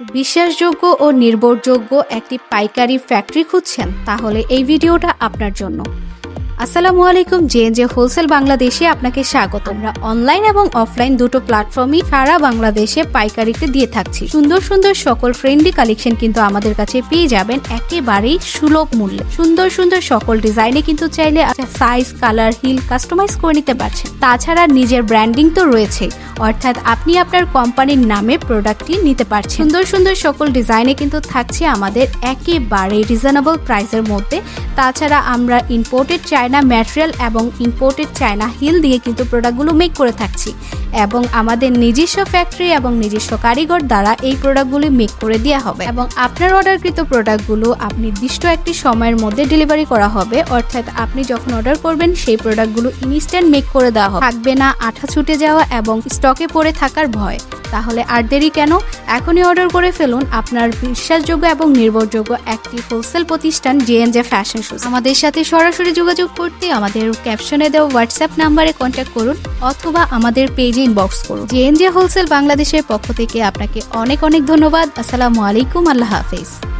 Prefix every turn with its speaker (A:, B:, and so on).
A: বিশ্বাসযোগ্য ও নির্ভরযোগ্য একটি পাইকারি ফ্যাক্টরি খুঁজছেন তাহলে এই ভিডিওটা আপনার জন্য। আসসালামু আলাইকুম, জে হোলসেল বাংলাদেশে আপনাকে স্বাগত। আমরা অনলাইন এবং অফলাইন দুটো প্ল্যাটফর্মই সারা বাংলাদেশে পাইকারিতে দিয়ে থাকছি। সুন্দর সুন্দর সকল ফ্রেন্ডলি কালেকশন কিন্তু আমাদের কাছে পেয়ে যাবেন একেবারেই সুলভ মূল্যে। সুন্দর সুন্দর সকল ডিজাইনে কিন্তু চাইলে সাইজ কালার হিল কাস্টমাইজ করে নিতে পারছেন। তাছাড়া নিজের ব্র্যান্ডিং তো রয়েছে। অর্থাৎ আপনি আপনার কোম্পানির নামে প্রোডাক্টটি নিতে পারছেন। সুন্দর সুন্দর সকল ডিজাইনে কিন্তু থাকছে আমাদের একেবারে রিজনেবল প্রাইসের মধ্যে। তাছাড়া আমরা ইম্পোর্টেড চায়না ম্যাটেরিয়াল এবং ইম্পোর্টেড চায়না হিল দিয়ে কিন্তু প্রোডাক্টগুলো মেক করে থাকছি। এবং আমাদের নিজস্ব ফ্যাক্টরি এবং নিজস্ব কারিগর দ্বারা এই প্রোডাক্টগুলি মেক করে দেওয়া হবে। এবং আপনার অর্ডারকৃত প্রোডাক্টগুলো আপনি নির্দিষ্ট একটি সময়ের মধ্যে ডেলিভারি করা হবে। অর্থাৎ আপনি যখন অর্ডার করবেন, সেই প্রোডাক্টগুলো ইনস্ট্যান্ট মেক করে দেওয়া হবে। থাকবে না আঠা ছুটে যাওয়া এবং স্টকে পড়ে থাকার ভয়। তাহলে আর দেরি কেন? এখনই অর্ডার করে ফেলুন আপনার বিশ্বাসযোগ্য এবং নির্ভরযোগ্য একটি হোলসেল প্রতিষ্ঠান জেএনজে ফ্যাশন শুজ আমাদের সাথে সরাসরি যোগাযোগ করতে আমাদের ক্যাপশনে দেওয়া হোয়াটসঅ্যাপ নাম্বারে কন্ট্যাক্ট করুন অথবা আমাদের পেজে ইনবক্স করুন। জেএনজে হোলসেল বাংলাদেশের পক্ষ থেকে আপনাকে অনেক অনেক ধন্যবাদ। আসসালামু আলাইকুম। আল্লাহ হাফেজ।